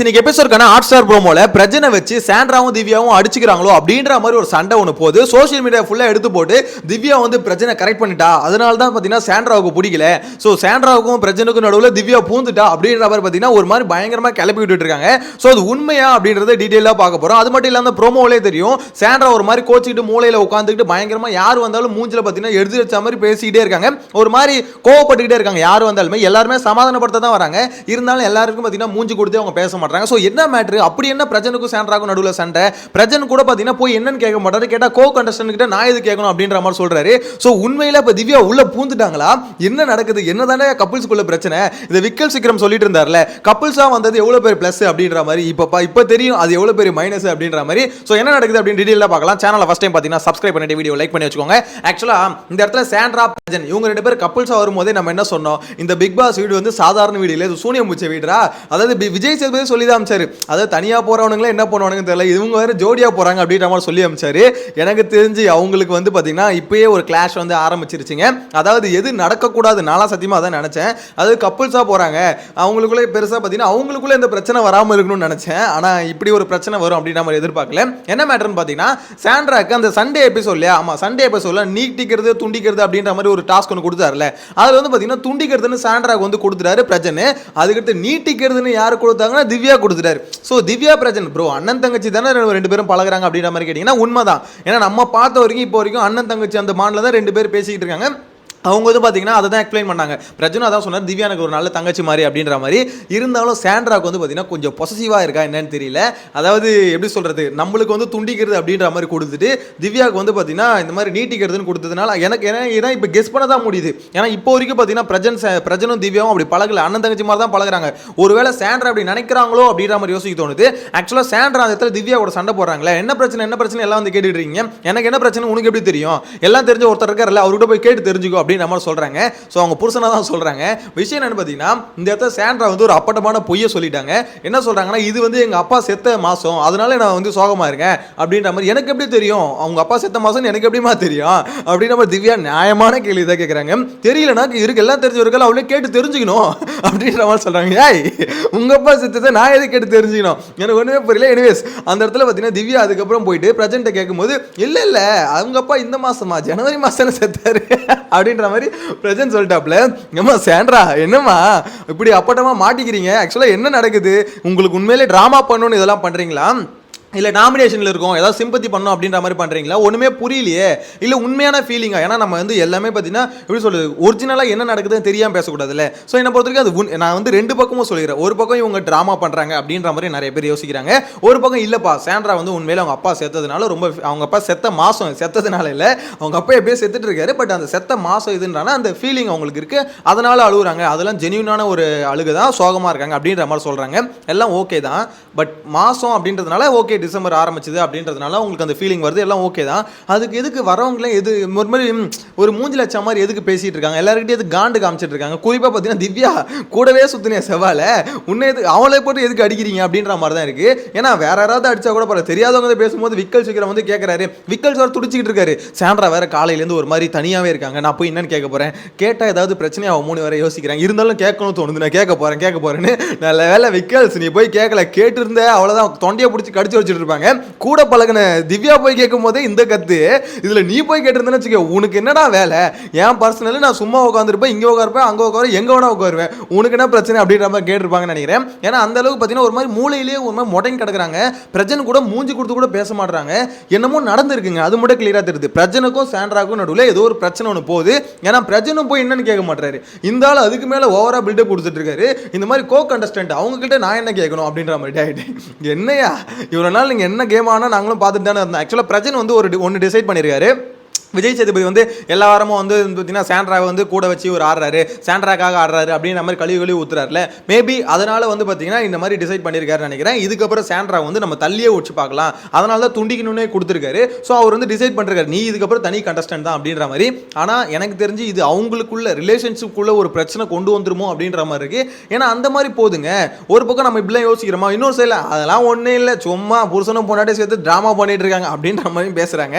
இன்னைக்கு எபிசோட்கான hot star ப்ரோமோல பிரச்சனை வச்சு சாண்ட்ராவும் திவ்யாவும் அடிச்சுக்கிறாங்களோ அப்படின்ற மாதிரி ஒரு சண்டை ஒன்று போகுது. சோஷியல் மீடியா ஃபுல்லாக எடுத்து போட்டு திவ்யா வந்து பிரச்சனை கரெக்ட் பண்ணிட்டா. அதனால தான் பார்த்தீங்கன்னா சாண்ட்ராவுக்கு பிடிக்கல. ஸோ சாண்ட்ராவுக்கும் பிரச்சனைக்கும் நடுவில் திவ்யா பூந்துட்டா அப்படின்ற மாதிரி பார்த்தீங்கன்னா ஒரு மாதிரி பயங்கரமாக கிளப்பி விட்டுட்டு இருக்காங்க. ஸோ அது உண்மையா அப்படின்றத டீட்டெயிலாக பார்க்க போகிறோம் அது மட்டும் இல்லாமல் ப்ரோமோவிலே தெரியும். சாண்ட்ரா ஒரு மாதிரி கோச்சிக்கிட்டு மூலையில் உட்காந்துக்கிட்டு பயங்கரமாக யார் வந்தாலும் மூஞ்சில் பார்த்தீங்கன்னா எடுத்து வச்ச மாதிரி பேசிக்கிட்டே இருக்காங்க. ஒரு மாதிரி கோவப்பட்டுக்கிட்டே இருக்காங்க. யார் வந்தாலுமே எல்லாருமே சமாதானப்படுத்த தான் வராங்க. இருந்தாலும் எல்லாருக்கும் பார்த்தீங்கன்னா மூஞ்சி கொடுத்து அவங்க பேச மாட்டாங்க. ஸோ என்ன மேட்ரு அப்படி என்ன பிரஜனுக்கும் சாண்ட்ராக்கும் நடுவில் சண்டை? பிரஜன் கூட பார்த்தீங்கன்னா போய் என்னன்னு கேட்க மாட்டாரு. கேட்டால் கோ கண்டஸ்டன் கிட்ட நான் எது கேட்கணும் அப்படின்ற மாதிரி சொல்றாரு. ஸோ உண்மையில இப்போ திவ்யா உள்ள பூந்துட்டாங்களா? என்ன நடக்குது? என்ன தானே கப்புள்ஸ்குள்ள பிரச்சனை? இந்த விக்கல் சிக்கிரம் சொல்லிட்டு இருந்தார்ல. கப்புள்ஸா வந்தது எவ்வளோ பேர் ப்ளஸ் அப்படின்ற மாதிரி. இப்போ இப்போ தெரியும் அது எவ்வளோ பெரிய மைனஸ் அப்படின்ற மாதிரி. ஸோ என்ன நடக்குது அப்படின்னு டீடெயிலாக பார்க்கலாம். சேனலை ஃபஸ்ட் டைம் பார்த்தீங்கன்னா சப்ஸ்கிரைப் பண்ணிட்டு வீடியோ லைக் பண்ணி வச்சுக்கோங்க. ஆக்சுவலாக இந்த இடத்துல சாண்ட்ரா பிரஜன் இவங்க ரெண்டு பேர் கப்புள்ஸாக வரும்போதே நம்ம என்ன சொன்னோம்? இந்த பிக் பாஸ் வீடு வந்து சாதாரண வீடு இல்லை. இது சூனியம் பூச்ச வீடுரா அதாவது விஜய் சேதுபதி சொல்லி தான் அமைச்சாரு. அதாவது தனியாக போகிறவனுங்களே என்ன பண்ணுவானுங்க தெரியல. இவங்க வேற ஜோடியாக போகிறாங்க அப்படின்ற மாதிரி சொல்லி அமைச்சாரு. எனக்கு தெரிஞ்சு அவங்களுக்கு வந்து பார்த்தீங்கன்னா இப்பயே ஒரு கிளாஷ் வந்து ஆரம்பிச்சிருச்சுங்க. அதாவது எது நடக்கக்கூடாது நாளா சத்தியமாக தான் நினச்சேன். அதாவது கப்புள்ஸாக போகிறாங்க அவங்களுக்குள்ளே பெருசாக பார்த்தீங்கன்னா அவங்களுக்குள்ளே இந்த பிரச்சனை வராமல் இருக்கணும்னு நினச்சேன். ஆனால் இப்படி ஒரு பிரச்சனை வரும் அப்படின்ற மாதிரி எதிர்பார்க்கல. என்ன மேட்டர்னு பார்த்தீங்கன்னா சாண்ட்ராக்கு அந்த சண்டே எபிசோட் இல்லையா? ஆமாம் சண்டே எபிசோடில் நீட்டிக்கிறது துண்டிக்கிறது அப்படின்ற மாதிரி ஒரு டாஸ்க் ஒன்று கொடுத்தாருல. அதில் வந்து பார்த்தீங்கன்னா துண்டிக்கிறதுன்னு சாண்ட்ராக்கு வந்து கொடுத்துட்டாரு பிரச்சனை அதுக்கடுத்து நீட்டிக்கிறதுன்னு யார் கொடுத்தாங்கன்னா திவ்யா கொடுத்துட்டாரு. ஸோ திவ்யா பிரஜன் ப்ரோ அண்ணன் தங்கச்சி தானே ரெண்டு- பேரும் பழகுறாங்க அப்படின்ற மாதிரி கேட்டிங்கன்னா உண்மைதான். ஏன்னா நம்ம பார்த்த வரைக்கும் இப்போ வரைக்கும் அண்ணன் தங்கச்சி அந்த மாநில தான் ரெண்டு பேர் பேசிக்கிட்டு இருக்காங்க. அவங்க வந்து பார்த்தீங்கன்னா அதை தான் எக்ஸ்பிளைன் பண்ணாங்க. பிரஜனும் அதான் சொன்னார் திவ்யானுக்கு ஒரு நல்ல தங்கச்சி மாதிரி அப்படின்ற மாதிரி. இருந்தாலும் சாண்ட்ராக்கு வந்து பார்த்தீங்கன்னா கொஞ்சம் பொசசிவாக இருக்கா என்னன்னு தெரியல. அதாவது எப்படி சொல்கிறது நம்மளுக்கு வந்து துண்டிக்கிறது அப்படின்ற மாதிரி கொடுத்துட்டு திவ்யாவுக்கு வந்து பார்த்தீங்கன்னா இந்த மாதிரி நீட்டிக்கிறதுன்னு கொடுத்ததுனால எனக்கு ஏன்னா ஏன்னா இப்போ கெஸ் பண்ண தான் முடியுது. ஏன்னா இப்போ வரைக்கும் பார்த்தீங்கன்னா பிரஜன் பிரஜனும் திவ்யாவும் அப்படி பழகல. அண்ணன் தங்கச்சி மாதிரி தான் பழகுறாங்க. ஒருவேளை சாண்ட்ரா அப்படி நினைக்கிறாங்களோ அப்படின்ற மாதிரி யோசிக்க தோணுது. ஆக்சுவலாக சாண்ட்ரா அந்த இடத்துல திவ்யா கூட சண்டை போடுறாங்களே என்ன பிரச்சனை என்ன பிரச்சனை எல்லாம் வந்து கேட்டுட்டு இருக்கீங்க? எனக்கு என்ன பிரச்சனை உனக்கு எப்படி தெரியும்? எல்லாம் தெரிஞ்ச ஒருத்தர் இருக்கார்ல அவர்கிட்ட போய் கேட்டு தெரிஞ்சுக்கோ அப்படின்னு நம்ம சொல்கிறாங்க ஸோ அவங்க புருஷனாக தான் சொல்கிறாங்க விஷயம் என்னென்னு பார்த்தீங்கன்னா இந்த இடத்துல சாண்ட்ரா வந்து ஒரு அப்பட்டமான பொய்யை சொல்லிட்டாங்க. என்ன சொல்கிறாங்கன்னா இது வந்து எங்கள் அப்பா செத்த மாதம் அதனால நான் வந்து சோகமாக இருக்கேன் அப்படின்ற மாதிரி எனக்கு எப்படி தெரியும்? அவங்க அப்பா செத்த மாதம்னு எனக்கு எப்படிமா தெரியும்? அப்படின்ற மாதிரி திவ்யா நியாயமான கேள்வி தான் கேட்குறாங்க தெரியலனா இருக்கு எல்லாம் தெரிஞ்சவர்கள் அவளே கேட்டு தெரிஞ்சுக்கணும் அப்படின்ற மாதிரி சொல்கிறாங்க ஏய் உங்கள் அப்பா செத்ததை நான் எது கேட்டு தெரிஞ்சுக்கணும்? எனக்கு ஒன்றுமே புரியல. எனிவேஸ் அந்த இடத்துல பார்த்தீங்கன்னா திவ்யா அதுக்கப்புறம் போயிட்டு பிரஜென்ட்டை கேட்கும்போது இல்லை இல்லை அவங்க அப்பா இந்த மாதமா ஜனவரி மாதம் செத்தாரு அப்படின்ற மாதிரி பிரஜன் சொல்லிட்டாப்ல. ஏம்மா சேண்ட்ரா என்னம்மா? இப்படி அப்பட்டமா மாட்டிக்கிறீங்க. ஆக்சுவலாக என்ன நடக்குது? உங்களுக்கு உண்மையிலே ட்ராமா பண்ணணும்னு இதெல்லாம் பண்றீங்களா? இல்லை நாமினேஷனில் இருக்கோம். ஏதாவது சிம்பத்தி பண்ணோம் அப்படின்ற மாதிரி பண்ணுறீங்களா ஒன்றுமே புரியலையே. இல்லை உண்மையான ஃபீலிங்காக ஏன்னா நம்ம வந்து எல்லாமே பார்த்தீங்கன்னா எப்படி சொல்கிறது ஒரிஜினலாக என்ன நடக்குதுன்னு தெரியாமல் பேசக்கூடாதுல்ல. ஸோ என்னை பொறுத்த வரைக்கும் அது உண்- நான் வந்து ரெண்டு பக்கமும் சொல்லிடுறேன் ஒரு பக்கம் இவங்க ட்ராமா பண்ணுறாங்க அப்படின்ற மாதிரி நிறைய பேர் யோசிக்கிறாங்க. ஒரு பக்கம் இல்லைப்பா சேண்ட்ரா வந்து உண்மையில அவங்க அப்பா செத்ததுனால ரொம்ப அவங்க அப்பா செத்த மாதம் செத்ததுனால இல்லை அவங்க அப்பா எப்படியே செத்துட்டு இருக்காரு. பட் அந்த செத்த மாதம் இதுன்றான அந்த ஃபீலிங் அவங்களுக்கு இருக்குது அதனால் அழுகுறாங்க அதெல்லாம் ஜெனியூனான ஒரு அழுகு தான் சோகமாக இருக்காங்க அப்படின்ற மாதிரி சொல்கிறாங்க எல்லாம் ஓகே தான். பட் மாதம் அப்படின்றதுனால ஓகே டிசம்பர் ஆரம்பிச்சது அப்படின்றதுனால உங்களுக்கு அந்த ஃபீலிங் வருது. எல்லாம் ஓகே தான். அதுக்கு எதுக்கு வரவங்களே எது ஒரு மாதிரி ஒரு மூஞ்சில அடிச்ச மாதிரி எதுக்கு பேசிட்டு இருக்காங்க? எல்லாருக்கிட்டே எது காண்டு காமிச்சிட்டு இருக்காங்க? குறிப்பாக பார்த்தீங்கன்னா திவ்யா கூடவே சுத்தினிய செவால உன்னை எது அவளை போட்டு எதுக்கு அடிக்கிறீங்க அப்படின்ற மாதிரி தான் இருக்கு. ஏன்னா வேற யாராவது அடிச்சா கூட பரவாயில்ல. தெரியாதவங்க பேசும்போது விக்கல் சீக்கிரம் வந்து கேட்கறாரு விக்கல் சார் துடிச்சிக்கிட்டு இருக்காரு. சாண்ட்ரா வேற காலையிலேருந்து ஒரு மாதிரி தனியாகவே இருக்காங்க. நான் போய் என்னன்னு கேட்க போறேன். கேட்டால் ஏதாவது பிரச்சனை அவன் மூணு வரை யோசிக்கிறாங்க. இருந்தாலும் கேட்கணும் தோணுது. நான் கேட்க போறேன் கேட்க போறேன்னு. நல்ல வேலை விக்கல்ஸ் நீ போய் கேட்கல கேட்டு இருந்த அவ்வளவுதான். தொண்டையை பிடிச்சி கடிச்சு வச்சுட்டு இருப்பாங்க. கூட பழகின திவ்யா போய் கேட்கும் போதே இந்த கத்து. இதுல நீ போய் கேட்டிருந்தேன்னு வச்சுக்கோ உனக்கு என்னடா வேலை? ஏன் பர்சனலி நான் சும்மா உட்காந்துருப்பேன் இங்கே உட்காருப்பேன் அங்கே உட்காரு எங்க வேணா உட்காருவேன். உனக்கு என்ன பிரச்சனை அப்படின்ற மாதிரி கேட்டிருப்பாங்கன்னு நினைக்கிறேன். ஏன்னா அந்த அளவுக்கு பார்த்தீங்கன்னா ஒரு மாதிரி மூளையிலேயே ஒரு மாதிரி முடங்கி கிடக்குறாங்க. பிரஜன் கூட மூஞ்சி கொடுத்து கூட பேச மாட்றாங்க. என்னமோ நடந்திருக்குங்க. அது மட்டும் கிளியராக தெரியுது. பிரஜனுக்கும் சாண்ட்ராக்கும் நடுவில் ஏதோ ஒரு பிரச்சனை ஒன்று போகுது. ஏன்னா பிரஜனும் போய் என்னன்னு கேட்க மாட்டாரு இந்த ஆள் அதுக்கு மேலே ஓவராக பில்டப் கொடுத்துட்டு இருக்காரு. இந்த மாதிரி கோ கண்டஸ்டன்ட் அவங்க கிட்ட நான் என்ன கேட்கணும் அப்படின்ற மாதிரி ஆயிட்டு. என்னையா இவ்வளோ நாள் நீங்க என்ன கேம் ஆனா நாங்களும் பார்த்துட்டு தானே இருந்தோம் ஆக்சுவலாக பிரஜன் வந்து ஒரு ஒன்று டிசைட் பண்ணியிருக்காரு விஜய் சேதுபதி வந்து எல்லா வாரமும் வந்து பார்த்தீங்கன்னா சாண்ட்ராவை வந்து கூட வச்சு ஒரு ஆடுறாரு சாண்ட்ராக்காக ஆடுறாரு அப்படின்ற மாதிரி கழுவி கழுவி ஊத்துறாருல. மேபி அதனால வந்து பார்த்தீங்கன்னா இந்த மாதிரி டிசைட் பண்ணியிருக்காருன்னு நினைக்கிறேன். இதுக்கப்புறம் சாண்ட்ரா வந்து நம்ம தள்ளியே வச்சு பார்க்கலாம். அதனால தான் துண்டிக்கணும்னே கொடுத்துருக்காரு. ஸோ அவர் வந்து டிசைட் பண்ணுறாரு நீ இதுக்கப்புறம் தனி கண்டஸ்டன்ட் தான் அப்படின்ற மாதிரி. ஆனால் எனக்கு தெரிஞ்சு இது அவங்களுக்குள்ள ரிலேஷன்ஷிப்புக்குள்ள ஒரு பிரச்சனை கொண்டு வந்துருமோ அப்படின்ற மாதிரி இருக்கு. ஏன்னா அந்த மாதிரி போதுங்க. ஒரு பக்கம் நம்ம இப்படிலாம் யோசிக்கிறோமா? இன்னொரு சைடில் அதெல்லாம் ஒன்றும் இல்லை. சும்மா புருஷனும் பொண்டாட்டி சேர்த்து ட்ராமா பண்ணிட்டு இருக்காங்க அப்படின்ற மாதிரி பேசுகிறாங்க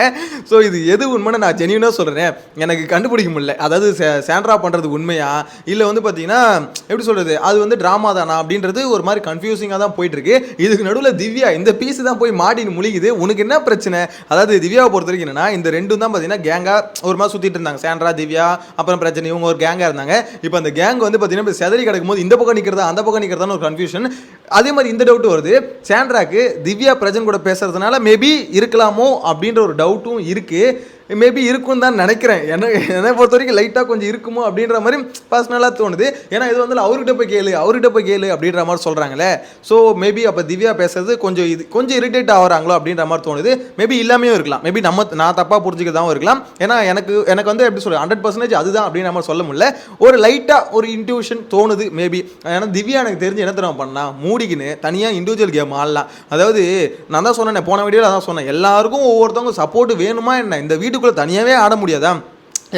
ஸோ இது எது உண்மைன்னு நான் ஜெனியூனாக சொல்கிறேன் எனக்கு கண்டுபிடிக்க முடியல. அதாவது சே- பண்ணுறது உண்மையா? இல்லை வந்து பார்த்தீங்கன்னா எப்படி சொல்கிறது அது வந்து ட்ராமா தானா? அப்படின்றது ஒரு மாதிரி கன்ஃபியூசிங்காக தான் போயிட்டுருக்கு. இதுக்கு நடுவில் திவ்யா இந்த பீஸ் தான் போய் மாட்டின்னு முழிக்குது. உனக்கு என்ன பிரச்சனை? அதாவது திவ்யாவை பொறுத்த வரைக்கும் என்னன்னா இந்த ரெண்டும் தான் பார்த்தீங்கன்னா கேங்காக ஒரு மாதிரி சுற்றிட்டு இருந்தாங்க. சாண்ட்ரா திவ்யா அப்புறம் பிரச்சனை இவங்க ஒரு கேங்காக இருந்தாங்க. இப்போ அந்த கேங் வந்து பார்த்தீங்கன்னா இப்போ செதறி கிடக்கும் போது இந்த பக்கம் நிற்கிறதா அந்த பக்கம் நிற்கிறதான்னு ஒரு கன்ஃபியூஷன் அதே மாதிரி இந்த டவுட் வருது. சாண்ட்ராக்கு திவ்யா பிரஜன் கூட பேசுறதுனால மேபி இருக்கலாமோ அப்படின்ற ஒரு டவுட்டும் இருக்குது மேபி இருக்கும் தான் நினைக்கிறேன். என்ன என்னை பொறுத்த வரைக்கும் லைட்டாக கொஞ்சம் இருக்குமோ அப்படின்ற மாதிரி பர்சனலாக தோணுது. ஏன்னா இது வந்து அவர்கிட்ட போய் கேளு அவர்கிட்ட போய் கேளு அப்படின்ற மாதிரி சொல்கிறாங்களே ஸோ மேபி அப்போ திவ்யா பேசுறது கொஞ்சம் இது கொஞ்சம் இரிட்டேட் ஆகிறாங்களோ அப்படின்ற மாதிரி தோணுது. மேபி இல்லாமையும் இருக்கலாம். மேபி நம்ம நான் தப்பாக புரிஞ்சுக்கிறதாவும் இருக்கலாம். ஏன்னா எனக்கு எனக்கு வந்து எப்படி சொல்ல ஹண்ட்ரட் பர்சன்டேஜ் அதுதான் அப்படின்னு நம்ம சொல்ல முடியல. ஒரு லைட்டாக ஒரு இன்ட்யூஷன் தோணுது மேபி ஏன்னா திவ்யா எனக்கு தெரிஞ்சு என்ன தெரியுமா பண்ணா? மூடிக்கின்னு தனியாக இண்டிவிஜுவல் கேம் ஆடலாம். அதாவது நான் தான் சொன்னேன் போன வீடியோவில் அதான் சொன்னேன். எல்லாருக்கும் ஒவ்வொருத்தவங்க சப்போர்ட் வேணுமா என்ன? இந்த வீட்டுக்குள்ளே தனியாகவே ஆட முடியாதா?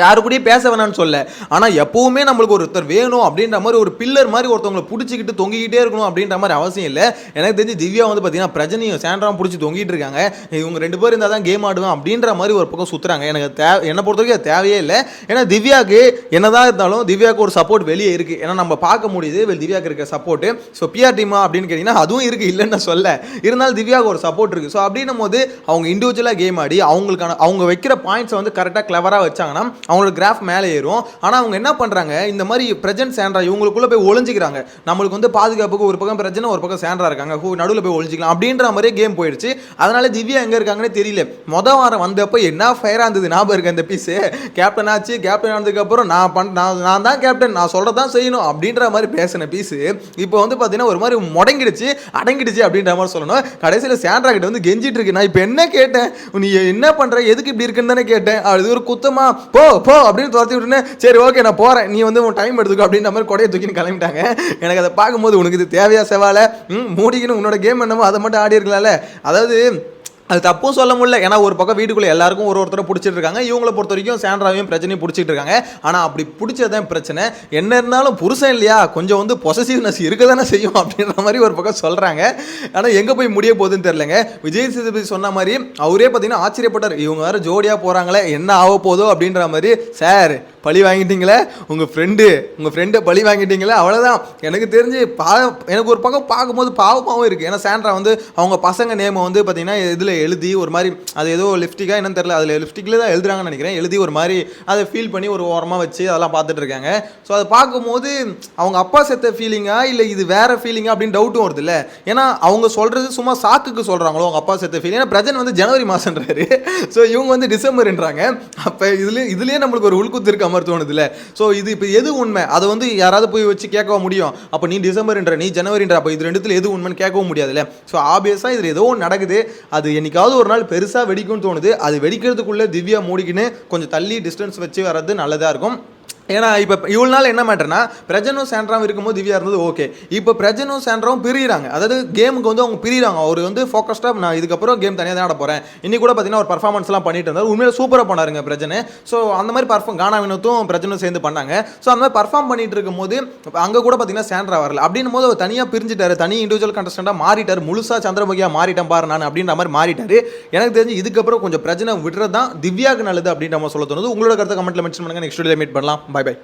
யாரு கூடயும் பேச வேணாம்னு சொல்ல. ஆனால் எப்பவுமே நம்மளுக்கு ஒருத்தர் வேணும் அப்படின்ற மாதிரி ஒரு பில்லர் மாதிரி ஒருத்தவங்களை பிடிச்சிக்கிட்டு தொங்கிக்கிட்டே இருக்கணும் அப்படின்ற மாதிரி அவசியம் இல்லை. எனக்கு தெரிஞ்சு திவ்யா வந்து பார்த்தீங்கன்னா பிரஜனையும் சேண்ட்ராவும் பிடிச்சி தொங்கிட்டு இருக்காங்க. இவங்க ரெண்டு பேரும் இருந்தால் தான் கேம் ஆடுவேன் அப்படின்ற மாதிரி ஒரு பக்கம் சுற்றுறாங்க எனக்கு தேவை என்னை பொறுத்த வரைக்கும் அது தேவையே இல்லை. ஏன்னா திவ்யாவுக்கு என்னதான் இருந்தாலும் திவ்யாவுக்கு ஒரு சப்போர்ட் வெளியே இருக்குது ஏன்னா நம்ம பார்க்க முடியுது திவ்யாவுக்கு இருக்க சப்போர்ட் ஸோ பிஆர் டீமா அப்படின்னு கேட்டிங்கன்னா அதுவும் இருக்குது இல்லைன்னு சொல்ல. இருந்தாலும் திவ்யாவுக்கு ஒரு சப்போர்ட் இருக்குது ஸோ அப்படின்னும் போது அவங்க இண்டிவிஜுவலாக கேம் ஆடி அவங்களுக்கான அவங்க வைக்கிற பாயிண்ட்ஸை வந்து கரெக்டாக கிளவராக வச்சாங்கன்னா அவங்களோட கிராஃப் மேலே ஏறும். ஆனால் அவங்க என்ன பண்ணுறாங்க இந்த மாதிரி பிரஜன்ட் சேண்ட்ரா இவங்களுக்குள்ளே போய் ஒளிஞ்சிக்கிறாங்க. நம்மளுக்கு வந்து பாதுகாப்புக்கு ஒரு பக்கம் பிரச்சனை ஒரு பக்கம் சேண்ட்ரா இருக்காங்க. நடுவில் போய் ஒளிஞ்சிக்கலாம். அப்படின்ற மாதிரியே கேம் போயிடுச்சு. அதனால திவ்யா எங்கே இருக்காங்கன்னு தெரியல. மொதல் வாரம் வந்தப்போ என்ன ஃபயராக இருந்தது ஞாபகம் இருக்கு அந்த பீஸு கேப்டன் ஆச்சு. கேப்டன் ஆனதுக்கப்புறம் நான் பண் நான் நான் தான் கேப்டன் நான் சொல்கிறது தான் செய்யணும். அப்படின்ற மாதிரி பேசின பீஸு இப்போ வந்து பார்த்தீங்கன்னா ஒரு மாதிரி முடங்கிடுச்சு அடங்கிடுச்சு அப்படின்ற மாதிரி சொல்லணும். கடைசியில் சேண்ட்ரா கிட்ட வந்து கெஞ்சிட்டு இருக்கு. நான் இப்போ என்ன கேட்டேன்? நீ என்ன பண்ணுற எதுக்கு இப்படி இருக்குன்னு தானே கேட்டேன். அது ஒரு குத்தமாக போ போ அப்படின்னு துரத்தி விட்டுனே சரி ஓகே நான் போகிறேன் நீ வந்து உன் டைம் எடுத்துக்கோ அப்படின்ற மாதிரி கொடையை தூக்கின்னு கிளம்பிட்டாங்க. எனக்கு அதை பார்க்கும்போது உனக்கு இது தேவையா செவால ம் மூடிக்கணும் உன்னோட கேம் என்னமோ அதை மட்டும் ஆடி இருக்கலாம்ல அதாவது அது தப்பும் சொல்ல முடியல. ஏன்னா ஒரு பக்கம் வீட்டுக்குள்ளே எல்லாருக்கும் ஒரு ஒருத்தரை பிடிச்சிட்டு இருக்காங்க. இவங்களை பொறுத்த வரைக்கும் சாண்ட்ராவையும் பிரச்சனையும் பிடிச்சிட்டு இருக்காங்க. ஆனால் அப்படி பிடிச்சதான் பிரச்சனை. என்ன இருந்தாலும் புருஷன் இல்லையா? கொஞ்சம் வந்து பொசசிவ்னஸ் இருக்க தானே செய்யும் அப்படின்ற மாதிரி ஒரு பக்கம் சொல்கிறாங்க ஆனால் எங்கே போய் முடிய போகுதுன்னு தெரிலங்க விஜய் சேதுபதி சொன்ன மாதிரி அவரே பார்த்தீங்கன்னா ஆச்சரியப்பட்டார். இவங்க வேறு ஜோடியாக போகிறாங்களே என்ன ஆக போதோ அப்படின்ற மாதிரி. சார் பழி வாங்கிட்டீங்களே? உங்கள் ஃப்ரெண்டு உங்கள் ஃப்ரெண்டை பழி வாங்கிட்டீங்களே? அவ்வளோதான் எனக்கு தெரிஞ்சு பா எனக்கு ஒரு பக்கம் பார்க்கும்போது பாவமாகவும் இருக்குது ஏன்னா சாண்ட்ரா வந்து அவங்க பசங்க நேமை வந்து பார்த்தீங்கன்னா இதில் எழுதி ஒரு மாதிரி அது ஏதோ லிப்ஸ்டிக்காக என்னன்னு தெரியல அதில் லிப்ஸ்டிக்கில் தான் எழுதுறாங்கன்னு நினைக்கிறேன். எழுதி ஒரு மாதிரி அதை ஃபீல் பண்ணி ஒரு ஓரமாக வச்சு அதெல்லாம் பார்த்துட்டு இருக்காங்க. ஸோ அதை பார்க்கும்போது அவங்க அப்பா செத்த ஃபீலிங்கா இல்லை இது வேறு ஃபீலிங்கா அப்படின்னு டவுட்டும் வருது இல்லை? ஏன்னா அவங்க சொல்கிறது சும்மா சாக்குக்கு சொல்கிறாங்களோ அவங்க அப்பா செத்த ஃபீலிங் ஏன்னா பிரஜன் வந்து ஜனவரி மாதன்றாரு ஸோ இவங்க வந்து டிசம்பர்ன்றாங்க. அப்போ இதுலேயே இதுலேயே நம்மளுக்கு ஒரு உள்குத்து இருக்க மாதிரி தோணுதுல்ல ஸோ இது இப்போ எது உண்மை? அதை வந்து யாராவது போய் வச்சு கேட்கவும் முடியும்? அப்போ நீ டிசம்பர்ன்ற நீ ஜனவரின்ற அப்போ இது ரெண்டுத்தில் எது உண்மைன்னு கேட்கவும் முடியாதுல்ல ஸோ ஆப்வியஸாக இதில் ஏதோ ஒன்று நடக்குது. அது என்னைக்காவது ஒரு நாள் பெருசாக வெடிக்கும்னு தோணுது அது வெடிக்கிறதுக்குள்ளே திவ்யா மூடிக்கின்னு கொஞ்சம் தள்ளி டிஸ்டன்ஸ் வச்சு வர்றது நல்லதாக இருக்கும். ஏன்னா இப்போ இவ்வளோ நாள் என்ன மேட்டர்னா பிரஜனும் சாண்ட்ராவும் இருக்கும்போது திவ்யா இருந்தது ஓகே இப்போ பிரஜனும் சாண்ட்ராவும் பிரியிறாங்க. அதாவது கேமுக்கு வந்து அவங்க பிரியிறாங்க. அவர் வந்து ஃபோக்கஸ்டாக நான் இதுக்கப்புறம் கேம் தனியாக தான் ஆட போகிறேன் இன்னி கூட பார்த்தீங்கன்னா ஒரு பர்ஃபார்மன்ஸ்லாம் பண்ணிட்டு இருந்தார். உண்மையில சூப்பராக பண்ணாருங்க பிரஜனை. ஸோ அந்த மாதிரி பர்ஃபார்ம் கானா வினோத்தும் பிரஜனும் சேர்ந்து பண்ணாங்க. ஸோ அந்த மாதிரி பர்ஃபார்ம் பண்ணிட்டு இருக்கும்போது அங்கே கூட பார்த்தீங்கன்னா சாண்ட்ரா வரல. அப்படின்னும் போது அவர் தனியாக பிரிஞ்சிட்டார். தனி இண்டிவிஜுவல் கண்டஸ்டண்டாக மாறிட்டார். முழுசாக சந்திரமுகியாக மாறிட்டேன் பாரு நான் அப்படின்ற மாதிரி மாறிட்டார். எனக்கு தெரிஞ்சு இதுக்கப்புறம் கொஞ்சம் பிரச்சனை விடுறது தான் திவ்யாவுக்கு நல்லது அப்படின்ற மாதிரி சொல்ல தோணுது. உங்களோட கருத்தை கமெண்ட்டில் மென்ஷன் பண்ணுங்க. நெக்ஸ்ட் வீடியோ மீட் பண்ணலாம். Bye bye